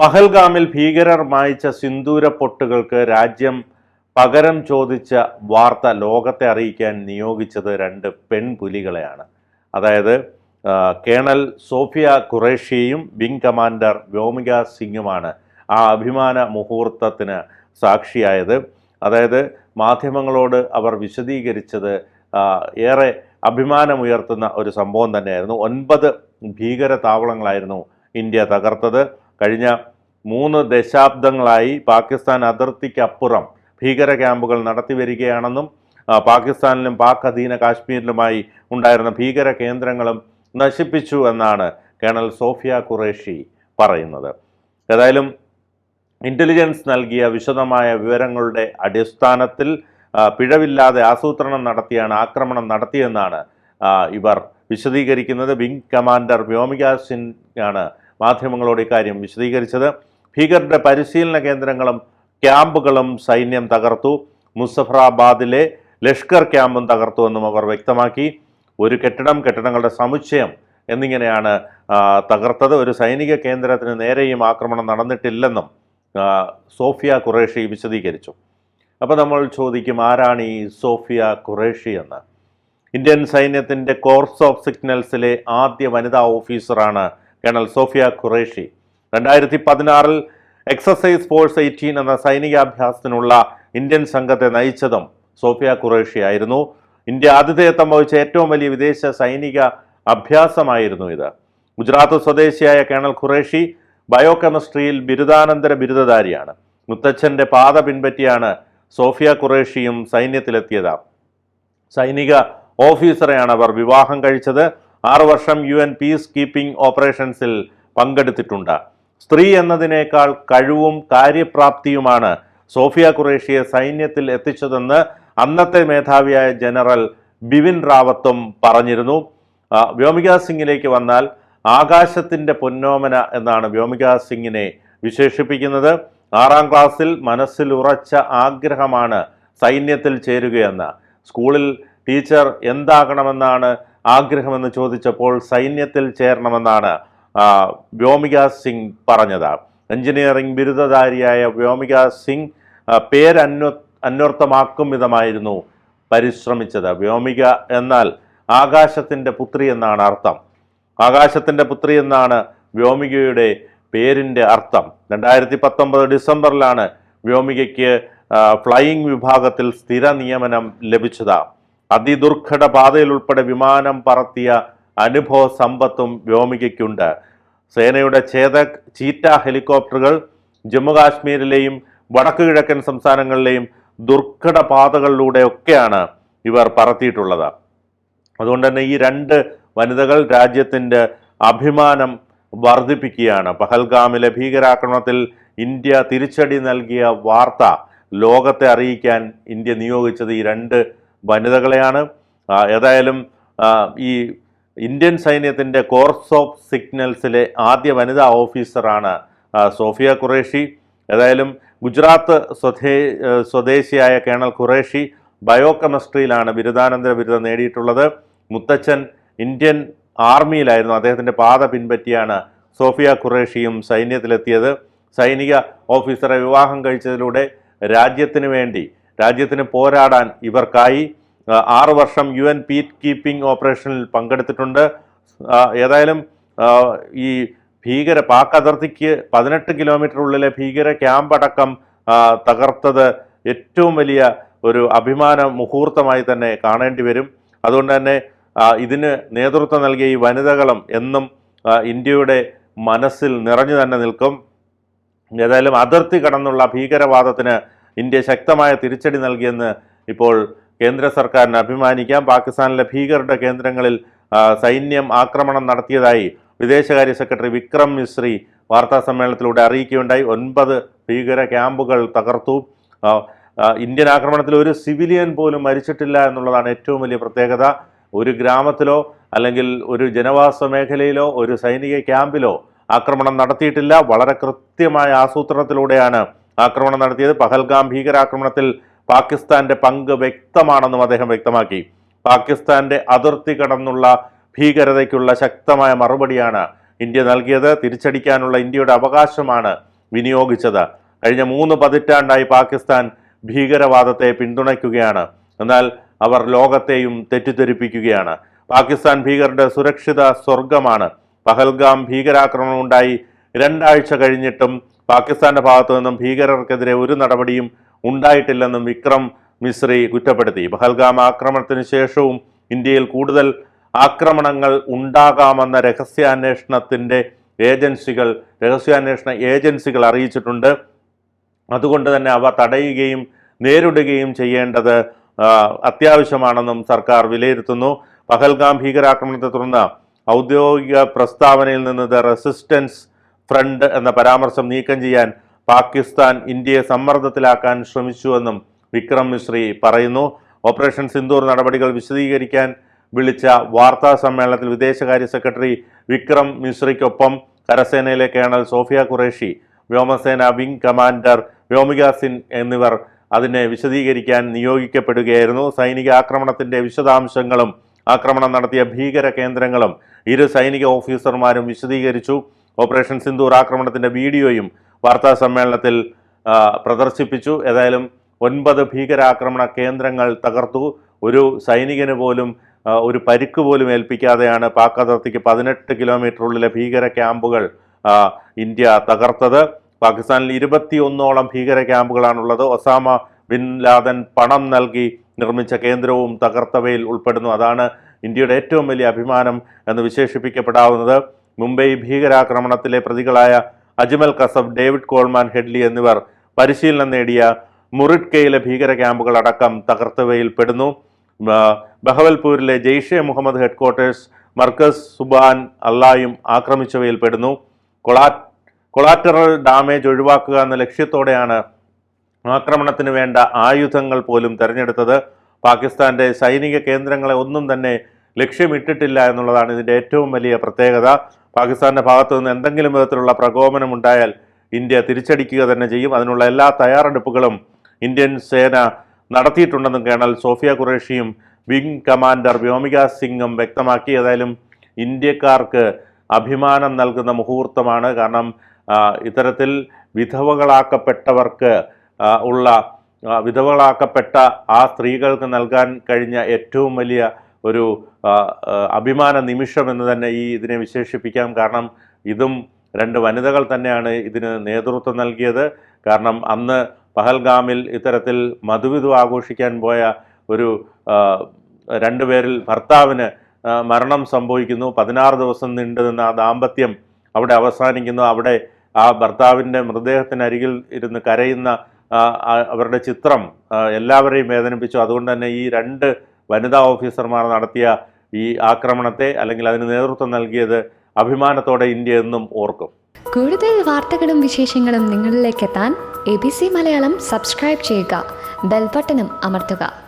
പഹൽഗാമിൽ ഭീകരർ മായിച്ച സിന്ദൂര പൊട്ടുകൾക്ക് രാജ്യം പകരം ചോദിച്ച വാർത്ത ലോകത്തെ അറിയിക്കാൻ നിയോഗിച്ചത് രണ്ട് പെൺപുലികളെയാണ്. അതായത് കേണൽ സോഫിയ ഖുറേഷിയും വിംഗ് കമാൻഡർ വ്യോമിക സിംഗുമാണ് ആ അഭിമാന മുഹൂർത്തത്തിന് സാക്ഷിയായത്. അതായത് മാധ്യമങ്ങളോട് അവർ വിശദീകരിച്ചത് ഏറെ അഭിമാനമുയർത്തുന്ന ഒരു സംഭവം തന്നെയായിരുന്നു. ഒൻപത് ഭീകര താവളങ്ങളായിരുന്നു ഇന്ത്യ തകർത്തത്. കഴിഞ്ഞ മൂന്ന് ദശാബ്ദങ്ങളായി പാകിസ്ഥാൻ അതിർത്തിക്കപ്പുറം ഭീകര ക്യാമ്പുകൾ നടത്തി വരികയാണെന്നും പാകിസ്ഥാനിലും പാക് അധീന കാശ്മീരിലുമായി ഉണ്ടായിരുന്ന ഭീകര കേന്ദ്രങ്ങളും നശിപ്പിച്ചു എന്നാണ് കേണൽ സോഫിയ ഖുറേഷി പറയുന്നത്. ഏതായാലും ഇന്റലിജൻസ് നൽകിയ വിശദമായ വിവരങ്ങളുടെ അടിസ്ഥാനത്തിൽ പിഴവില്ലാതെ ആസൂത്രണം നടത്തിയാണ് ആക്രമണം നടത്തിയെന്നാണ് ഇവർ വിശദീകരിക്കുന്നത്. വിംഗ് കമാൻഡർ വ്യോമിക സിംഗ് ആണ് മാധ്യമങ്ങളോട് ഇക്കാര്യം വിശദീകരിച്ചത്. ഭീകരരുടെ പരിശീലന കേന്ദ്രങ്ങളും ക്യാമ്പുകളും സൈന്യം തകർത്തു. മുസഫറാബാദിലെ ലഷ്കർ ക്യാമ്പും തകർത്തു എന്നും അവർ വ്യക്തമാക്കി. ഒരു കെട്ടിടം കെട്ടിടങ്ങളുടെ സമുച്ചയം എന്നിങ്ങനെയാണ് തകർത്തത്. ഒരു സൈനിക കേന്ദ്രത്തിന് നേരെയും ആക്രമണം നടന്നിട്ടില്ലെന്നും സോഫിയ ഖുറേഷി വിശദീകരിച്ചു. അപ്പോൾ നമ്മൾ ചോദിക്കും ആരാണ് ഈ സോഫിയ ഖുറേഷി എന്ന്? ഇന്ത്യൻ സൈന്യത്തിന്റെ കോർസ് ഓഫ് സിഗ്നൽസിലെ ആദ്യ വനിതാ ഓഫീസറാണ് കേണൽ സോഫിയ ഖുറേഷി. രണ്ടായിരത്തി പതിനാറിൽ എക്സസൈസ് ഫോഴ്സ് എയ്റ്റീൻ എന്ന സൈനികാഭ്യാസത്തിനുള്ള ഇന്ത്യൻ സംഘത്തെ നയിച്ചതും സോഫിയ ഖുറേഷി ആയിരുന്നു. ഇന്ത്യ ആതിഥേയത്വം വഹിച്ച ഏറ്റവും വലിയ വിദേശ സൈനിക അഭ്യാസമായിരുന്നു ഇത്. ഗുജറാത്ത് സ്വദേശിയായ കേണൽ ഖുറേഷി ബയോ കെമിസ്ട്രിയിൽ ബിരുദാനന്തര ബിരുദധാരിയാണ്. മുത്തച്ഛന്റെ പാത പിൻപറ്റിയാണ് സോഫിയ ഖുറേഷിയും സൈന്യത്തിലെത്തിയത്. സൈനിക ഓഫീസറെയാണ് അവർ വിവാഹം കഴിച്ചത്. ആറു വർഷം യു എൻ പീസ് കീപ്പിംഗ് ഓപ്പറേഷൻസിൽ പങ്കെടുത്തിട്ടുണ്ട്. സ്ത്രീ എന്നതിനേക്കാൾ കഴിവും കാര്യപ്രാപ്തിയുമാണ് സോഫിയ ഖുറേഷിയെ സൈന്യത്തിൽ എത്തിച്ചതെന്ന് അന്നത്തെ മേധാവിയായ ജനറൽ ബിപിൻ റാവത്തും പറഞ്ഞിരുന്നു. വ്യോമിക സിംഗിലേക്ക് വന്നാൽ ആകാശത്തിന്റെ പൊന്നോമന എന്നാണ് വ്യോമിക സിംഗിനെ വിശേഷിപ്പിക്കുന്നത്. ആറാം ക്ലാസ്സിൽ മനസ്സിൽ ഉറച്ച ആഗ്രഹമാണ് സൈന്യത്തിൽ ചേരുകയെന്ന്. സ്കൂളിൽ ടീച്ചർ എന്താകണമെന്നാണ് ആഗ്രഹമെന്ന് ചോദിച്ചപ്പോൾ സൈന്യത്തിൽ ചേരണമെന്നാണ് വ്യോമിക സിംഗ് പറഞ്ഞത്. എഞ്ചിനീയറിംഗ് ബിരുദധാരിയായ വ്യോമിക സിംഗ് പേര് പേരന്വ അന്വർത്ഥമാക്കും വിധമായിരുന്നു പരിശ്രമിച്ചത്. വ്യോമിക എന്നാൽ ആകാശത്തിന്റെ പുത്രി എന്നാണ് അർത്ഥം. ആകാശത്തിന്റെ പുത്രി എന്നാണ് വ്യോമികയുടെ പേരിന്റെ അർത്ഥം. രണ്ടായിരത്തി പത്തൊമ്പത് ഡിസംബറിലാണ് വ്യോമികയ്ക്ക് ഫ്ലൈയിങ് വിഭാഗത്തിൽ സ്ഥിര നിയമനം ലഭിച്ചത്. അതിദുർഘട പാതയിൽ ഉൾപ്പെടെ വിമാനം പറത്തിയ അനുഭവ സമ്പത്തും വ്യോമികയ്ക്കുണ്ട്. സേനയുടെ ചേതക് ചീറ്റ ഹെലികോപ്റ്ററുകൾ ജമ്മുകാശ്മീരിലെയും വടക്കു കിഴക്കൻ സംസ്ഥാനങ്ങളിലെയും ദുർഘട പാതകളിലൂടെയൊക്കെയാണ് ഇവർ പറത്തിയിട്ടുള്ളത്. അതുകൊണ്ട് തന്നെ ഈ രണ്ട് വനിതകൾ രാജ്യത്തിന്റെ അഭിമാനം വർദ്ധിപ്പിക്കുകയാണ്. പഹൽഗാമിലെ ഭീകരാക്രമണത്തിൽ ഇന്ത്യ തിരിച്ചടി നൽകിയ വാർത്ത ലോകത്തെ അറിയിക്കാൻ ഇന്ത്യ നിയോഗിച്ചത് ഈ രണ്ട് വനിതകളെയാണ്. ഏതായാലും ഈ ഇന്ത്യൻ സൈന്യത്തിന്റെ കോർസ് ഓഫ് സിഗ്നൽസിലെ ആദ്യ വനിതാ ഓഫീസറാണ് സോഫിയ ഖുറേഷി. ഏതായാലും ഗുജറാത്ത് സ്വദേ സ്വദേശിയായ കേണൽ ഖുറേഷി ബയോകെമിസ്ട്രിയിലാണ് ബിരുദാനന്തര ബിരുദം നേടിയിട്ടുള്ളത്. മുത്തച്ഛൻ ഇന്ത്യൻ ആർമിയിലായിരുന്നു. അദ്ദേഹത്തിന്റെ പാത പിൻപറ്റിയാണ് സോഫിയ ഖുറേഷിയും സൈന്യത്തിലെത്തിയത്. സൈനിക ഓഫീസറെ വിവാഹം കഴിച്ചതിലൂടെ രാജ്യത്തിന് വേണ്ടി രാജ്യത്തിന് പോരാടാൻ ഇവർക്കായി ആറു വർഷം യു എൻ പീറ്റ് കീപ്പിംഗ് ഓപ്പറേഷനിൽ പങ്കെടുത്തിട്ടുണ്ട്. ഏതായാലും ഈ ഭീകര പാക് അതിർത്തിക്ക് പതിനെട്ട് കിലോമീറ്റർ ഉള്ളിലെ ഭീകര ക്യാമ്പ് അടക്കം തകർത്തത് ഏറ്റവും വലിയ ഒരു അഭിമാന മുഹൂർത്തമായി തന്നെ കാണേണ്ടി വരും. അതുകൊണ്ട് തന്നെ ഇതിന് നേതൃത്വം നൽകിയ ഈ വനിതകളും എന്നും ഇന്ത്യയുടെ മനസ്സിൽ നിറഞ്ഞു തന്നെ നിൽക്കും. ഏതായാലും അതിർത്തി കടന്നുള്ള ഭീകരവാദത്തിന് ഇന്ത്യ ശക്തമായ തിരിച്ചടി നൽകിയെന്ന് ഇപ്പോൾ കേന്ദ്ര സർക്കാരിന് അഭിമാനിക്കാം. പാകിസ്ഥാനിലെ ഭീകരരുടെ കേന്ദ്രങ്ങളിൽ സൈന്യം ആക്രമണം നടത്തിയതായി വിദേശകാര്യ സെക്രട്ടറി വിക്രം മിശ്രി വാർത്താ സമ്മേളനത്തിലൂടെ അറിയിക്കുകയുണ്ടായി. ഒൻപത് ഭീകര ക്യാമ്പുകൾ തകർത്തു. ഇന്ത്യൻ ആക്രമണത്തിൽ ഒരു സിവിലിയൻ പോലും മരിച്ചിട്ടില്ല എന്നുള്ളതാണ് ഏറ്റവും വലിയ പ്രത്യേകത. ഒരു ഗ്രാമത്തിലോ അല്ലെങ്കിൽ ഒരു ജനവാസ മേഖലയിലോ ഒരു സൈനിക ക്യാമ്പിലോ ആക്രമണം നടത്തിയിട്ടില്ല. വളരെ കൃത്യമായ ആസൂത്രണത്തിലൂടെയാണ് ആക്രമണം നടത്തിയത് പഹൽഗാം ഭീകരാക്രമണത്തിൽ പാകിസ്ഥാന്റെ പങ്ക് വ്യക്തമാണെന്നും അദ്ദേഹം വ്യക്തമാക്കി. പാകിസ്ഥാന്റെ അതിർത്തി കടന്നുള്ള ഭീകരതയ്ക്കുള്ള ശക്തമായ മറുപടിയാണ് ഇന്ത്യ നൽകിയത്. തിരിച്ചടിക്കാനുള്ള ഇന്ത്യയുടെ അവകാശമാണ് വിനിയോഗിച്ചത്. കഴിഞ്ഞ മൂന്ന് പതിറ്റാണ്ടായി പാകിസ്ഥാൻ ഭീകരവാദത്തെ പിന്തുണയ്ക്കുകയാണ്. എന്നാൽ അവർ ലോകത്തെയും തെറ്റിദ്ധരിപ്പിക്കുകയാണ്. പാകിസ്ഥാൻ ഭീകരരുടെ സുരക്ഷിത സ്വർഗമാണ് പഹൽഗാം ഭീകരാക്രമണം ഉണ്ടായി. രണ്ടാഴ്ച കഴിഞ്ഞിട്ടും പാകിസ്ഥാന്റെ ഭാഗത്തു നിന്നും ഭീകരർക്കെതിരെ ഒരു നടപടിയും ഉണ്ടായിട്ടില്ലെന്നും വിക്രം മിശ്രി കുറ്റപ്പെടുത്തി. പഹൽഗാം ആക്രമണത്തിന് ശേഷവും ഇന്ത്യയിൽ കൂടുതൽ ആക്രമണങ്ങൾ ഉണ്ടാകാമെന്ന രഹസ്യാന്വേഷണത്തിന്റെ ഏജൻസികൾ രഹസ്യാന്വേഷണ ഏജൻസികൾ അറിയിച്ചിട്ടുണ്ട്. അതുകൊണ്ട് തന്നെ അവ തടയുകയും നേരിടുകയും ചെയ്യേണ്ടത് അത്യാവശ്യമാണെന്നും സർക്കാർ വിലയിരുത്തുന്നു. പഹൽഗാം ഭീകരാക്രമണത്തെ തുടർന്ന് ഔദ്യോഗിക പ്രസ്താവനയിൽ നിന്ന് ദ റെസിസ്റ്റൻസ് ഫ്രണ്ട് എന്ന പരാമർശം നീക്കം ചെയ്യാൻ പാകിസ്ഥാൻ ഇന്ത്യയെ സമ്മർദ്ദത്തിലാക്കാൻ ശ്രമിച്ചുവെന്നും വിക്രം മിശ്രി പറയുന്നു. ഓപ്പറേഷൻ സിന്ദൂർ നടപടികൾ വിശദീകരിക്കാൻ വിളിച്ച വാർത്താ സമ്മേളനത്തിൽ വിദേശകാര്യ സെക്രട്ടറി വിക്രം മിശ്രിക്കൊപ്പം കരസേനയിലെ കേണൽ സോഫിയ ഖുറേഷി വ്യോമസേന വിംഗ് കമാൻഡർ വ്യോമിക സിംഗ് എന്നിവർ അതിനെ വിശദീകരിക്കാൻ നിയോഗിക്കപ്പെടുകയായിരുന്നു. സൈനിക ആക്രമണത്തിന്റെ വിശദാംശങ്ങളും ആക്രമണം നടത്തിയ ഭീകര കേന്ദ്രങ്ങളും ഇരു സൈനിക ഓഫീസർമാരും വിശദീകരിച്ചു. ഓപ്പറേഷൻ സിന്ദൂർ ആക്രമണത്തിന്റെ വീഡിയോയും വാർത്താ സമ്മേളനത്തിൽ പ്രദർശിപ്പിച്ചു. ഏതായാലും ഒൻപത് ഭീകരാക്രമണ കേന്ദ്രങ്ങൾ തകർത്തു. ഒരു സൈനികന് പോലും ഒരു പരിക്ക് പോലും ഏൽപ്പിക്കാതെയാണ് പാക് അതിർത്തിക്ക് പതിനെട്ട് കിലോമീറ്ററുള്ളിലെ ഭീകര ക്യാമ്പുകൾ ഇന്ത്യ തകർത്തത്. പാകിസ്ഥാനിൽ ഇരുപത്തിയൊന്നോളം ഭീകര ക്യാമ്പുകളാണുള്ളത്. ഒസാമ ബിൻ ലാദൻ പണം നൽകി നിർമ്മിച്ച കേന്ദ്രവും തകർത്തവയിൽ ഉൾപ്പെടുന്നു. അതാണ് ഇന്ത്യയുടെ ഏറ്റവും വലിയ അഭിമാനം എന്ന് വിശേഷിപ്പിക്കപ്പെടാവുന്നത്. മുംബൈ ഭീകരാക്രമണത്തിലെ പ്രതികളായ Ajmal Kasab David Coleman Headley എന്നിവർ പരിശീലനം നേടിയ മുറിഡ്കയിലെ ഭീകര ക്യാമ്പുകൾ അടക്കം തകർത്തവയിൽ പെടുന്നു. ബഹവൽപൂരിലെ ജെയ്ഷെ മുഹമ്മദ് ഹെഡ്ക്വാർട്ടേഴ്സ് മർക്കസ് സുബാൻ അള്ളായും ആക്രമിച്ചവയിൽ പെടുന്നു. കൊളാ കൊളാറ്ററൽ ഡാമേജ് ഒഴിവാക്കുക എന്ന ലക്ഷ്യത്തോടെയാണ് ആക്രമണത്തിന് വേണ്ട ആയുധങ്ങൾ പോലും തെരഞ്ഞെടുത്തത്. പാകിസ്ഥാന്റെ സൈനിക കേന്ദ്രങ്ങളെ ഒന്നും തന്നെ ലക്ഷ്യമിട്ടിട്ടില്ല എന്നുള്ളതാണ് ഇതിന്റെ ഏറ്റവും വലിയ പ്രത്യേകത. പാകിസ്ഥാന്റെ ഭാഗത്തു നിന്ന് എന്തെങ്കിലും വിധത്തിലുള്ള പ്രകോപനം ഉണ്ടായാൽ ഇന്ത്യ തിരിച്ചടിക്കുക തന്നെ ചെയ്യും. അതിനുള്ള എല്ലാ തയ്യാറെടുപ്പുകളും ഇന്ത്യൻ സേന നടത്തിയിട്ടുണ്ടെന്നും കേണൽ സോഫിയ ഖുറേഷിയും വിംഗ് കമാൻഡർ വ്യോമിക സിംഗും വ്യക്തമാക്കി. ഏതായാലും ഇന്ത്യക്കാർക്ക് അഭിമാനം നൽകുന്ന മുഹൂർത്തമാണ്. കാരണം ഇത്തരത്തിൽ വിധവകളാക്കപ്പെട്ടവർക്ക് ഉള്ള വിധവകളാക്കപ്പെട്ട ആ സ്ത്രീകൾക്ക് നൽകാൻ കഴിഞ്ഞ ഏറ്റവും വലിയ ഒരു അഭിമാന നിമിഷം എന്ന് തന്നെ ഈ ഇതിനെ വിശേഷിപ്പിക്കാം. കാരണം ഇതും രണ്ട് വനിതകൾ തന്നെയാണ് ഇതിന് നേതൃത്വം നൽകിയത്. കാരണം അന്ന് പഹൽഗാമിൽ ഇത്തരത്തിൽ മധുവിധു ആഘോഷിക്കാൻ പോയ ഒരു രണ്ടുപേരിൽ ഭർത്താവിന് മരണം സംഭവിക്കുന്നു. പതിനാറ് ദിവസം നീണ്ടു നിന്ന ആ ദാമ്പത്യം അവിടെ അവസാനിക്കുന്നു. അവിടെ ആ ഭർത്താവിന്റെ മൃതദേഹത്തിനരികിൽ ഇരുന്ന് കരയുന്ന അവരുടെ ചിത്രം എല്ലാവരെയും വേദനിപ്പിച്ചു. അതുകൊണ്ട് തന്നെ ഈ രണ്ട് വനിതാ ഓഫീസർമാർ നടത്തിയ ഈ ആക്രമണത്തെ അല്ലെങ്കിൽ അതിന് നേതൃത്വം നൽകിയത് അഭിമാനത്തോടെ ഇന്ത്യ എന്നും ഓർക്കും. കൂടുതൽ വാർത്തകളും വിശേഷങ്ങളും നിങ്ങളിലേക്ക് എത്താൻ A B C Malayalam subscribe ചെയ്യുക. ബെൽബട്ടനും അമർത്തുക.